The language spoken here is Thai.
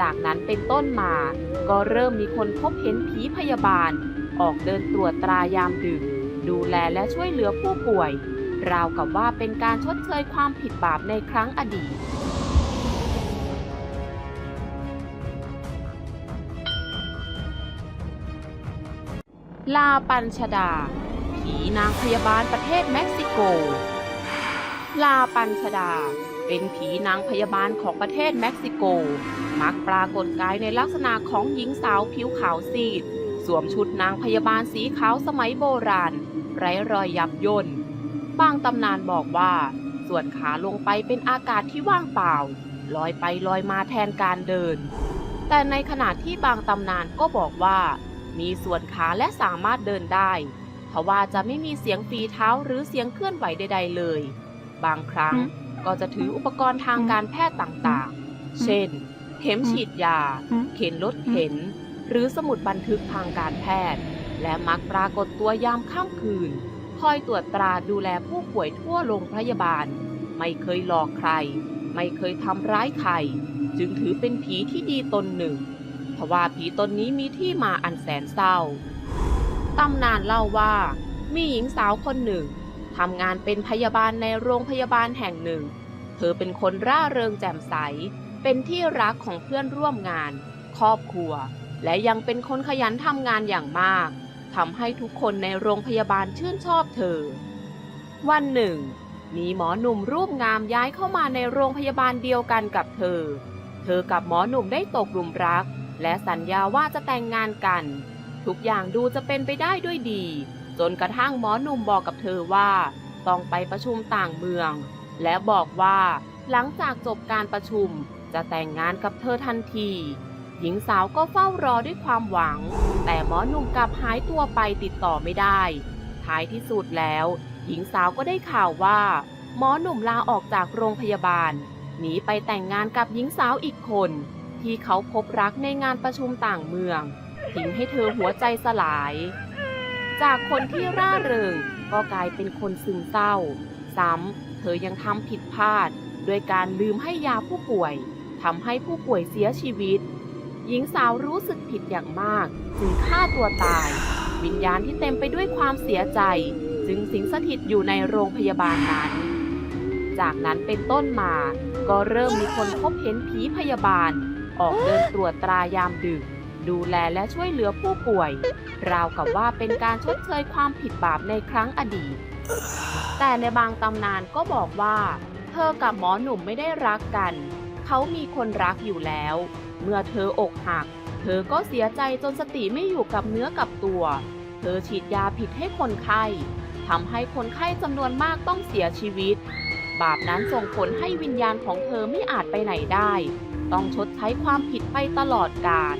จากนั้นเป็นต้นมา ก็เริ่มมีคนพบเห็นผีพยาบาล ออกเดินตรวจตรายามดึก ดูแลและช่วยเหลือผู้ป่วย ราวกับว่าเป็นการชดเชยความผิดบาปในครั้งอดีตลาปัญชดา ผีนางพยาบาลประเทศเม็กซิโก ลาปัญชดา เป็นผีนางพยาบาลของประเทศเม็กซิโก มักปรากฏกายในลักษณะของหญิงสาวผิวขาวซีด สวมชุดนางพยาบาลสีขาวสมัยโบราณ ไร้รอยยับย่นบางตำนานบอกว่า ส่วนขาลงไปเป็นอากาศที่ว่างเปล่า ลอยไปลอยมาแทนการเดิน แต่ในขณะที่บางตำนานก็บอกว่า มีส่วนขาและสามารถเดินได้ทว่าจะไม่มีเสียงฝีเท้าหรือเสียงเคลื่อนไหวใด ๆ เลย บางครั้ง ก็จะถืออุปกรณ์ทางการแพทย์ต่างๆ เช่น เข็มฉีดยา เข็นรถเข็น หรือสมุดบันทึกทางการแพทย์ และมักปรากฏตัวยามค่ำคืน คอยตรวจตราดูแลผู้ป่วยทั่วโรงพยาบาล ไม่เคยหลอกใคร ไม่เคยทำร้ายใคร จึงถือเป็นผีที่ดีตนหนึ่งทว่าผีตนนี้มีที่มาอันแสนเศร้า ตำนานเล่าว่า มีหญิงสาวคนหนึ่ง ทำงานเป็นพยาบาลในโรงพยาบาลแห่งหนึ่ง เธอเป็นคนร่าเริงแจ่มใส เป็นที่รักของเพื่อนร่วมงาน ครอบครัว และยังเป็นคนขยันทำงานอย่างมากทำให้ทุกคนในโรงพยาบาลชื่นชอบเธอ วันหนึ่ง มีหมอหนุ่มรูปงามย้ายเข้ามาในโรงพยาบาลเดียวกันกับเธอ เธอกับหมอหนุ่มได้ตกหลุมรัก และสัญญาว่าจะแต่งงานกัน ทุกอย่างดูจะเป็นไปได้ด้วยดี จนกระทั่งหมอหนุ่มบอกกับเธอว่า ต้องไปประชุมต่างเมือง และบอกว่าหลังจากจบการประชุมจะแต่งงานกับเธอทันที หญิงสาวก็เฝ้ารอด้วยความหวัง แต่หมอหนุ่มกลับหายตัวไปติดต่อไม่ได้ ท้ายที่สุดแล้ว หญิงสาวก็ได้ข่าวว่า หมอหนุ่มลาออกจากโรงพยาบาลหนีไปแต่งงานกับหญิงสาวอีกคน ที่เขาพบรักในงานประชุมต่างเมืองทิ้งให้เธอหัวใจสลาย จากคนที่ร่าเริงก็กลายเป็นคนซึมเศร้า ซ้ำเธอยังทำผิดพลาด ด้วยการลืมให้ยาผู้ป่วยทำให้ผู้ป่วยเสียชีวิต หญิงสาวรู้สึกผิดอย่างมากจึงฆ่าตัวตาย วิญญาณที่เต็มไปด้วยความเสียใจ จึงสิงสถิตอยู่ในโรงพยาบาลนั้น จากนั้นเป็นต้นมาก็เริ่มมีคนพบเห็นผีพยาบาล ออกเดินตรวจตรายามดึก ดูแลและช่วยเหลือผู้ป่วย ราวกับว่าเป็นการชดเชยความผิดบาปในครั้งอดีต แต่ในบางตำนานก็บอกว่า เธอกับหมอหนุ่มไม่ได้รักกัน เขามีคนรักอยู่แล้ว เมื่อเธออกหัก เธอก็เสียใจจนสติไม่อยู่กับเนื้อกับตัว เธอฉีดยาผิดให้คนไข้ทำให้คนไข้จำนวนมากต้องเสียชีวิต บาปนั้นส่งผลให้วิญญาณของเธอไม่อาจไปไหนได้ ต้องชดใช้ความผิดไปตลอดกาล